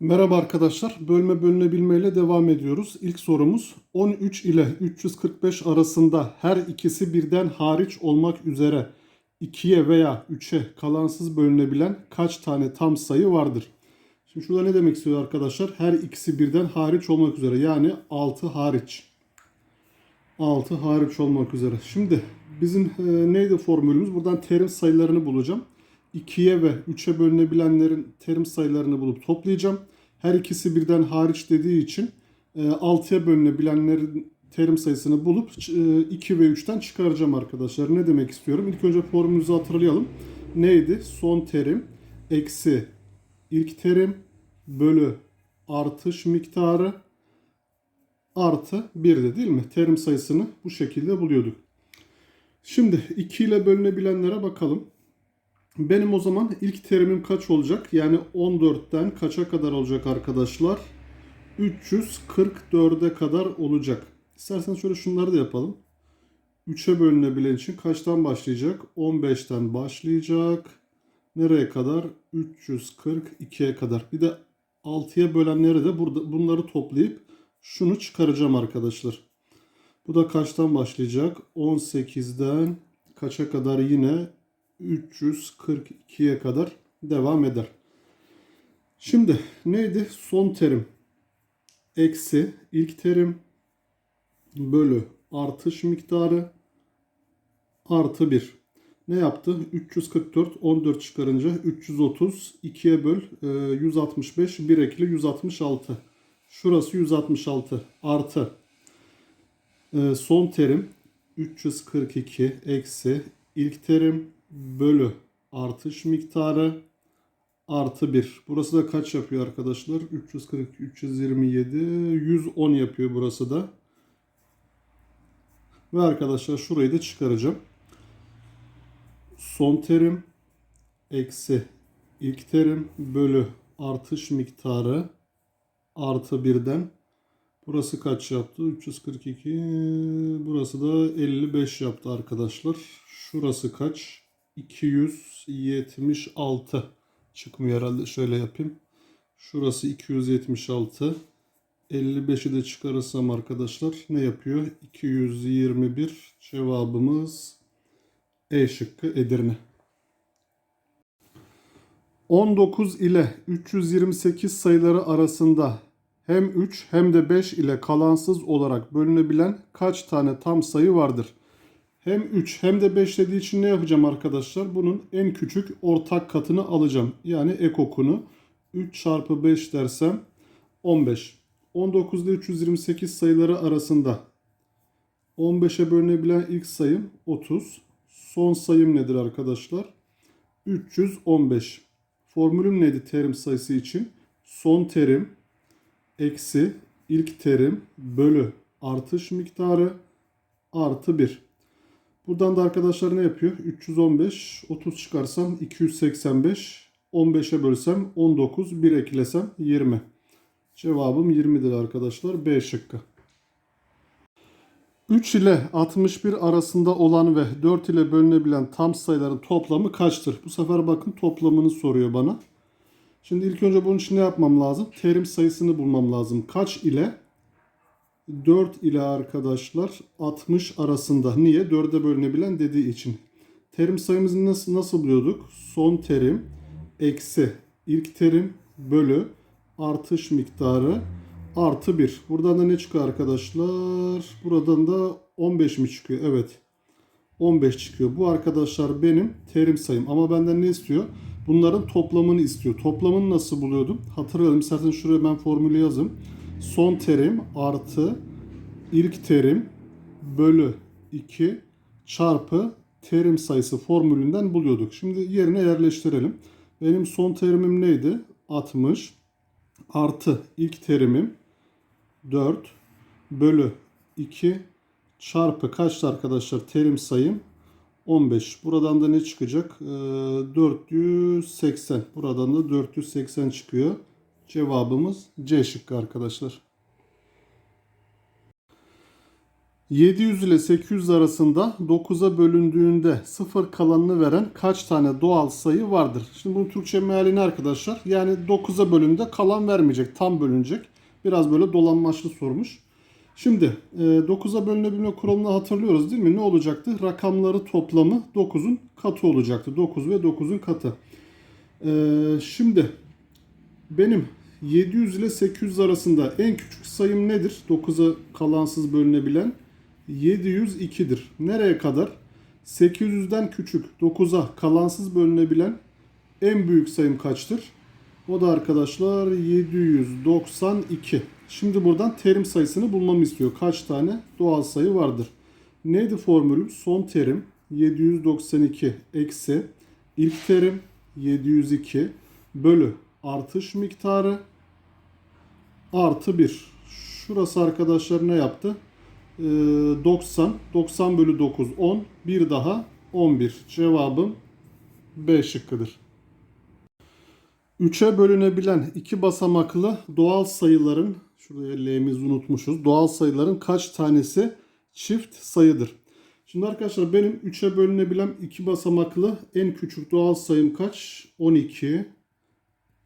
Merhaba arkadaşlar. Bölme bölünebilme ile devam ediyoruz. İlk sorumuz 13 ile 345 arasında her ikisi birden hariç olmak üzere 2'ye veya 3'e kalansız bölünebilen kaç tane tam sayı vardır? Şimdi şurada ne demek istiyor arkadaşlar? Her ikisi birden hariç olmak üzere. Yani 6 hariç. 6 hariç olmak üzere. Şimdi bizim e, neydi formülümüz? Buradan terim sayılarını bulacağım. 2'ye ve 3'e bölünebilenlerin terim sayılarını bulup toplayacağım. Her ikisi birden hariç dediği için e, 6'ya bölünebilenlerin terim sayısını bulup e, 2 ve 3'ten çıkaracağım arkadaşlar. Ne demek istiyorum? İlk önce formülümüzü hatırlayalım. Neydi? Son terim eksi ilk terim bölü artış miktarı artı 1'de değil mi? Terim sayısını bu şekilde buluyorduk. Şimdi 2 ile bölünebilenlere bakalım. Benim o zaman ilk terimim kaç olacak? Yani 14'ten kaça kadar olacak arkadaşlar? 344'e kadar olacak. İsterseniz şöyle şunları da yapalım. 3'e bölünebilen için kaçtan başlayacak? 15'ten başlayacak. Nereye kadar? 342'ye kadar. Bir de 6'ya bölenleri de burada bunları toplayıp şunu çıkaracağım arkadaşlar. Bu da kaçtan başlayacak? 18'den kaça kadar yine 342'ye kadar devam eder. Şimdi neydi? Son terim eksi ilk terim bölü artış miktarı artı 1. Ne yaptı? 344 14 çıkarınca 330 2'ye böl 165 1 ekli 166. Şurası 166 artı e, son terim 342 eksi ilk terim bölü artış miktarı artı 1. Burası da kaç yapıyor arkadaşlar? 340, 327, 110 yapıyor burası da. Ve arkadaşlar şurayı da çıkaracağım. Son terim eksi ilk terim bölü artış miktarı artı 1'den Burası kaç yaptı? 342. Burası da 55 yaptı arkadaşlar. Şurası kaç? 276 çıkmıyor herhalde. Şöyle yapayım. Şurası 276. 55'i de çıkarırsam arkadaşlar ne yapıyor? 221 cevabımız E şıkkı Edirne. 19 ile 328 sayıları arasında hem 3 hem de 5 ile kalansız olarak bölünebilen kaç tane tam sayı vardır? Hem 3 hem de 5 dediği için ne yapacağım arkadaşlar? Bunun en küçük ortak katını alacağım. Yani ekokunu 3 çarpı 5 dersem 15. 19 ile 328 sayıları arasında 15'e bölünebilen ilk sayım 30. Son sayım nedir arkadaşlar? 315. Formülüm neydi terim sayısı için? Son terim eksi ilk terim bölü artış miktarı artı 1. Buradan da arkadaşlar ne yapıyor? 315, 30 çıkarsam 285, 15'e bölsem 19, 1 eklesem 20. Cevabım 20'dir arkadaşlar. B şıkkı. 3 ile 61 arasında olan ve 4 ile bölünebilen tam sayıların toplamı kaçtır? Bu sefer bakın toplamını soruyor bana. Şimdi ilk önce bunun için ne yapmam lazım? Terim sayısını bulmam lazım. Kaç ile 4 ile arkadaşlar 60 arasında. Niye? 4'e bölünebilen dediği için. Terim sayımızı nasıl, nasıl buluyorduk? Son terim eksi ilk terim bölü artış miktarı artı 1. Buradan da ne çıkıyor arkadaşlar? Buradan da 15 mi çıkıyor? Evet. 15 çıkıyor. Bu arkadaşlar benim terim sayım. Ama benden ne istiyor? Bunların toplamını istiyor. Toplamını nasıl buluyordum? Hatırlayalım. İstersen şuraya ben formülü yazayım. Son terim artı ilk terim bölü 2 çarpı terim sayısı formülünden buluyorduk. Şimdi yerine yerleştirelim. Benim son terimim neydi? 60 artı ilk terimim 4 bölü 2 çarpı kaçtı arkadaşlar terim sayım 15. Buradan da ne çıkacak? Ee, 480. Buradan da 480 çıkıyor. Cevabımız C şıkkı arkadaşlar. 700 ile 800 arasında 9'a bölündüğünde 0 kalanını veren kaç tane doğal sayı vardır? Şimdi bunun Türkçe meali ne arkadaşlar? Yani 9'a bölündüğünde kalan vermeyecek, tam bölünecek. Biraz böyle dolanmaçlı sormuş. Şimdi e, 9'a bölünebilme kuralını hatırlıyoruz değil mi? Ne olacaktı? Rakamları toplamı 9'un katı olacaktı. 9 ve 9'un katı. E, şimdi benim 700 ile 800 arasında en küçük sayım nedir? 9'a kalansız bölünebilen 702'dir. Nereye kadar? 800'den küçük 9'a kalansız bölünebilen en büyük sayım kaçtır? O da arkadaşlar 792. Şimdi buradan terim sayısını bulmamı istiyor. Kaç tane doğal sayı vardır? Neydi formülüm? Son terim 792 eksi ilk terim 702 bölü artış miktarı artı 1. Şurası arkadaşlar ne yaptı? Ee, 90. 90 bölü 9 10. Bir daha 11. Cevabım B şıkkıdır. 3'e bölünebilen iki basamaklı doğal sayıların şuraya L'mizi unutmuşuz. Doğal sayıların kaç tanesi çift sayıdır? Şimdi arkadaşlar benim 3'e bölünebilen iki basamaklı en küçük doğal sayım kaç? 12.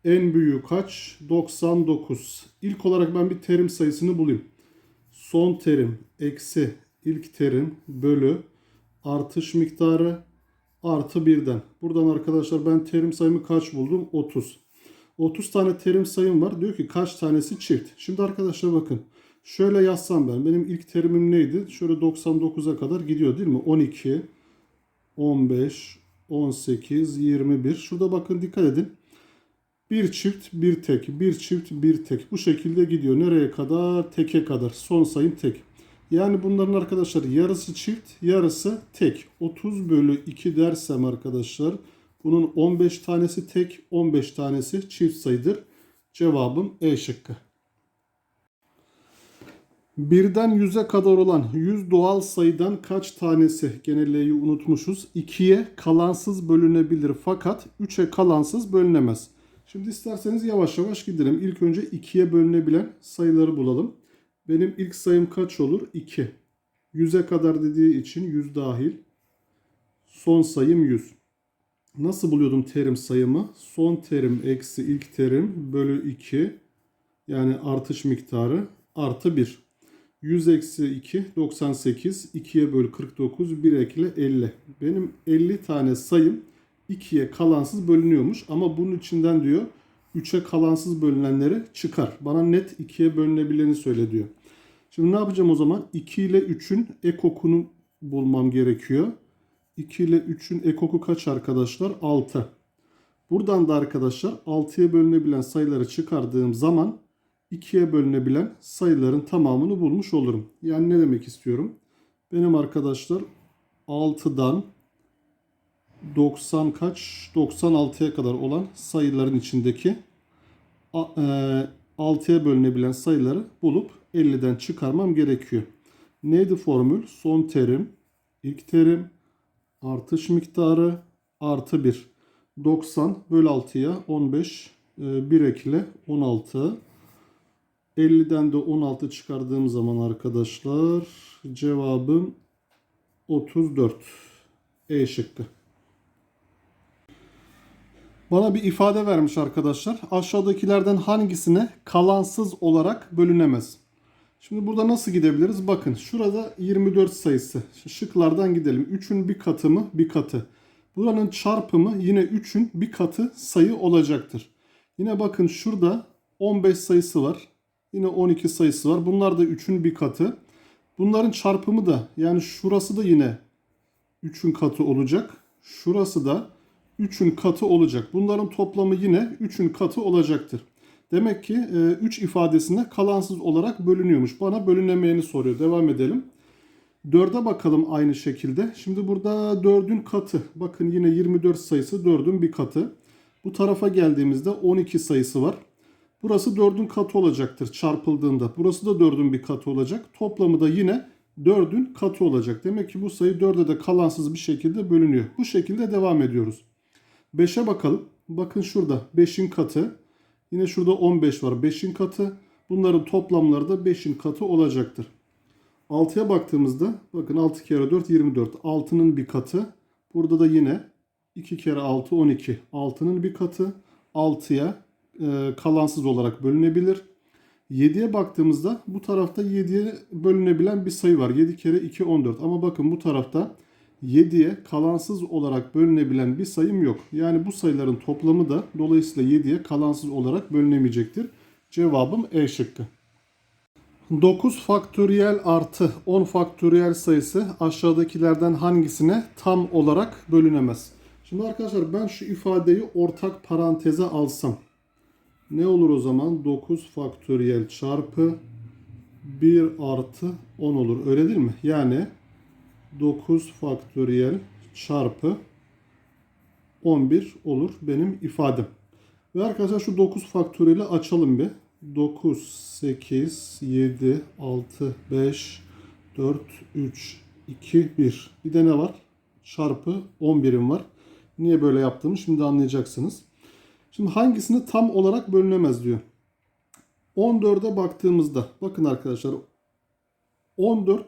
En büyüğü kaç? 99. İlk olarak ben bir terim sayısını bulayım. Son terim eksi ilk terim bölü artış miktarı artı birden. Buradan arkadaşlar ben terim sayımı kaç buldum? 30. 30 tane terim sayım var. Diyor ki kaç tanesi çift. Şimdi arkadaşlar bakın. Şöyle yazsam ben. Benim ilk terimim neydi? Şöyle 99'a kadar gidiyor değil mi? 12, 15, 18, 21. Şurada bakın dikkat edin. Bir çift, bir tek, bir çift, bir tek. Bu şekilde gidiyor. Nereye kadar? Teke kadar. Son sayım tek. Yani bunların arkadaşlar yarısı çift, yarısı tek. 30 bölü 2 dersem arkadaşlar bunun 15 tanesi tek, 15 tanesi çift sayıdır. Cevabım E şıkkı. Birden 100'e kadar olan 100 doğal sayıdan kaç tanesi gene L'yi unutmuşuz. 2'ye kalansız bölünebilir fakat 3'e kalansız bölünemez. Şimdi isterseniz yavaş yavaş gidelim. İlk önce 2'ye bölünebilen sayıları bulalım. Benim ilk sayım kaç olur? 2. 100'e kadar dediği için 100 dahil. Son sayım 100. Nasıl buluyordum terim sayımı? Son terim eksi ilk terim bölü 2. Yani artış miktarı artı 1. 100 eksi 2 98. 2'ye böl 49. 1 ekle 50. Benim 50 tane sayım 2'ye kalansız bölünüyormuş. Ama bunun içinden diyor 3'e kalansız bölünenleri çıkar. Bana net 2'ye bölünebileni söyle diyor. Şimdi ne yapacağım o zaman? 2 ile 3'ün ekokunu bulmam gerekiyor. 2 ile 3'ün ekoku kaç arkadaşlar? 6. Buradan da arkadaşlar 6'ya bölünebilen sayıları çıkardığım zaman 2'ye bölünebilen sayıların tamamını bulmuş olurum. Yani ne demek istiyorum? Benim arkadaşlar 6'dan 90 kaç? 96'ya kadar olan sayıların içindeki 6'ya bölünebilen sayıları bulup 50'den çıkarmam gerekiyor. Neydi formül? Son terim, ilk terim, artış miktarı artı 1. 90 bölü 6'ya 15, 1 ekle 16. 50'den de 16 çıkardığım zaman arkadaşlar cevabım 34. E şıkkı. Bana bir ifade vermiş arkadaşlar. Aşağıdakilerden hangisine kalansız olarak bölünemez? Şimdi burada nasıl gidebiliriz? Bakın şurada 24 sayısı. Şıklardan gidelim. 3'ün bir katı mı? Bir katı. Buranın çarpımı yine 3'ün bir katı sayı olacaktır. Yine bakın şurada 15 sayısı var. Yine 12 sayısı var. Bunlar da 3'ün bir katı. Bunların çarpımı da yani şurası da yine 3'ün katı olacak. Şurası da 3'ün katı olacak. Bunların toplamı yine 3'ün katı olacaktır. Demek ki 3 e, ifadesinde kalansız olarak bölünüyormuş. Bana bölünemeyeni soruyor. Devam edelim. 4'e bakalım aynı şekilde. Şimdi burada 4'ün katı. Bakın yine 24 sayısı 4'ün bir katı. Bu tarafa geldiğimizde 12 sayısı var. Burası 4'ün katı olacaktır çarpıldığında. Burası da 4'ün bir katı olacak. Toplamı da yine 4'ün katı olacak. Demek ki bu sayı 4'e de kalansız bir şekilde bölünüyor. Bu şekilde devam ediyoruz. 5'e bakalım. Bakın şurada 5'in katı. Yine şurada 15 var 5'in katı. Bunların toplamları da 5'in katı olacaktır. 6'ya baktığımızda bakın 6 kere 4 24. 6'nın bir katı. Burada da yine 2 kere 6 12. 6'nın bir katı 6'ya e, kalansız olarak bölünebilir. 7'ye baktığımızda bu tarafta 7'ye bölünebilen bir sayı var. 7 kere 2 14. Ama bakın bu tarafta 7'ye kalansız olarak bölünebilen bir sayım yok. Yani bu sayıların toplamı da dolayısıyla 7'ye kalansız olarak bölünemeyecektir. Cevabım E şıkkı. 9 faktöriyel artı 10 faktöriyel sayısı aşağıdakilerden hangisine tam olarak bölünemez? Şimdi arkadaşlar ben şu ifadeyi ortak paranteze alsam ne olur o zaman? 9 faktöriyel çarpı 1 artı 10 olur. Öyle değil mi? Yani 9 faktöriyel çarpı 11 olur benim ifadem. Ve arkadaşlar şu 9 faktöriyeli açalım bir. 9, 8, 7, 6, 5, 4, 3, 2, 1. Bir de ne var? Çarpı 11'im var. Niye böyle yaptığımı şimdi anlayacaksınız. Şimdi hangisini tam olarak bölünemez diyor. 14'e baktığımızda bakın arkadaşlar 14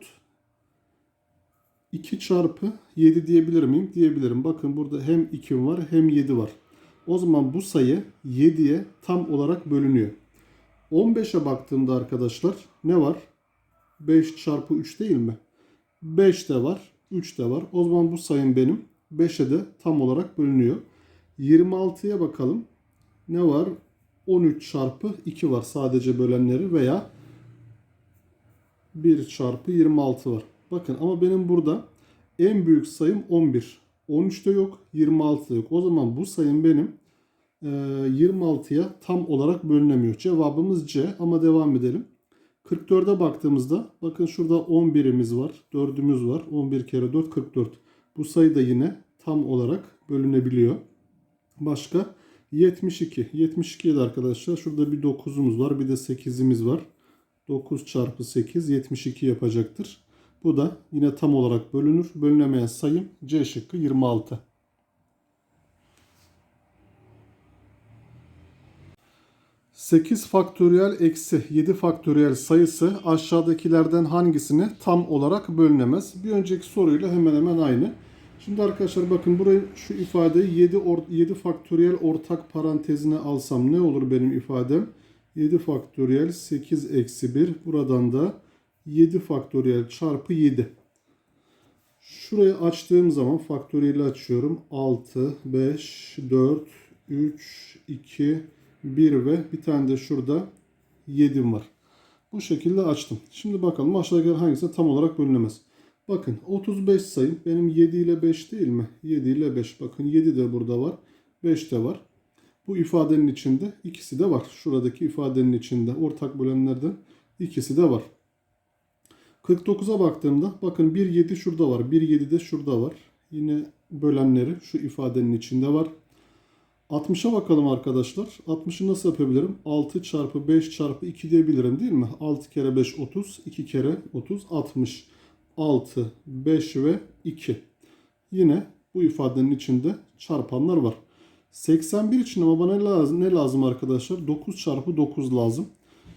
2 çarpı 7 diyebilir miyim? Diyebilirim. Bakın burada hem 2 var hem 7 var. O zaman bu sayı 7'ye tam olarak bölünüyor. 15'e baktığımda arkadaşlar ne var? 5 çarpı 3 değil mi? 5 de var, 3 de var. O zaman bu sayım benim 5'e de tam olarak bölünüyor. 26'ya bakalım. Ne var? 13 çarpı 2 var sadece bölenleri veya 1 çarpı 26 var. Bakın ama benim burada en büyük sayım 11. 13 de yok, 26 da yok. O zaman bu sayım benim e, 26'ya tam olarak bölünemiyor. Cevabımız C ama devam edelim. 44'e baktığımızda bakın şurada 11'imiz var, 4'ümüz var. 11 kere 4 44. Bu sayı da yine tam olarak bölünebiliyor. Başka 72. 72'ye de arkadaşlar şurada bir 9'umuz var, bir de 8'imiz var. 9 çarpı 8 72 yapacaktır. Bu da yine tam olarak bölünür. Bölünemeyen sayım C şıkkı 26. Sekiz faktöriyel eksi 7 faktöriyel sayısı aşağıdakilerden hangisini tam olarak bölünemez? Bir önceki soruyla hemen hemen aynı. Şimdi arkadaşlar bakın burayı şu ifadeyi 7, or, 7 faktöriyel ortak parantezine alsam ne olur benim ifadem? 7 faktöriyel 8 eksi 1. Buradan da 7 faktöriyel çarpı 7. Şurayı açtığım zaman faktöriyeli açıyorum. 6, 5, 4, 3, 2, 1 ve bir tane de şurada 7'm var. Bu şekilde açtım. Şimdi bakalım aşağıdakiler hangisi tam olarak bölünemez. Bakın 35 sayım benim 7 ile 5 değil mi? 7 ile 5. Bakın 7 de burada var. 5 de var. Bu ifadenin içinde ikisi de var. Şuradaki ifadenin içinde ortak bölenlerden ikisi de var. 49'a baktığımda bakın 1 7 şurada var. 1 7 de şurada var. Yine bölenleri şu ifadenin içinde var. 60'a bakalım arkadaşlar. 60'ı nasıl yapabilirim? 6 çarpı 5 çarpı 2 diyebilirim değil mi? 6 kere 5 30. 2 kere 30 60. 6, 5 ve 2. Yine bu ifadenin içinde çarpanlar var. 81 için ama bana ne lazım, ne lazım arkadaşlar? 9 çarpı 9 lazım.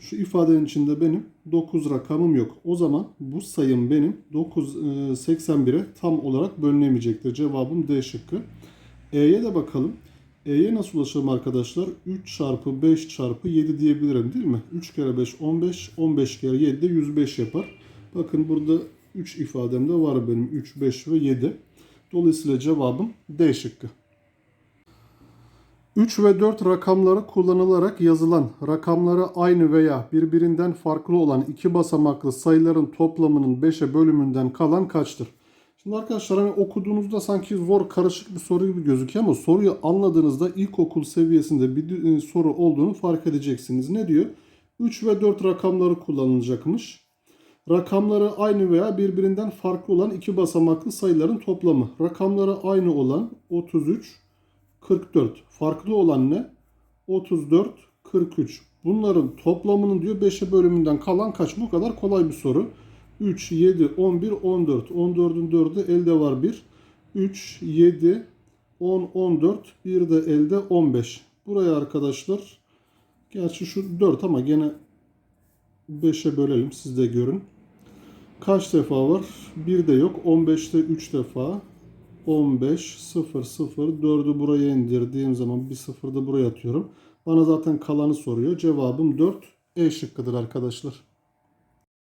Şu ifadenin içinde benim 9 rakamım yok. O zaman bu sayım benim 9 81'e tam olarak bölünemeyecektir. Cevabım D şıkkı. E'ye de bakalım. E'ye nasıl ulaşalım arkadaşlar? 3 çarpı 5 çarpı 7 diyebilirim değil mi? 3 kere 5 15. 15 kere 7 de 105 yapar. Bakın burada 3 ifadem de var benim. 3, 5 ve 7. Dolayısıyla cevabım D şıkkı. 3 ve 4 rakamları kullanılarak yazılan, rakamları aynı veya birbirinden farklı olan iki basamaklı sayıların toplamının 5'e bölümünden kalan kaçtır? Şimdi arkadaşlar hani okuduğunuzda sanki zor karışık bir soru gibi gözüküyor ama soruyu anladığınızda ilkokul seviyesinde bir soru olduğunu fark edeceksiniz. Ne diyor? 3 ve 4 rakamları kullanılacakmış. Rakamları aynı veya birbirinden farklı olan iki basamaklı sayıların toplamı. Rakamları aynı olan 33, 44. Farklı olan ne? 34, 43. Bunların toplamının diyor 5'e bölümünden kalan kaç? Bu kadar kolay bir soru. 3, 7, 11, 14. 14'ün 4'ü elde var 1. 3, 7, 10, 14. Bir de elde 15. Buraya arkadaşlar gerçi şu 4 ama gene 5'e bölelim siz de görün. kaç defa var? Bir de yok. 15'te 3 defa. 15, 0, 0, 4'ü buraya indirdiğim zaman bir 0 da buraya atıyorum. Bana zaten kalanı soruyor. Cevabım 4. E şıkkıdır arkadaşlar.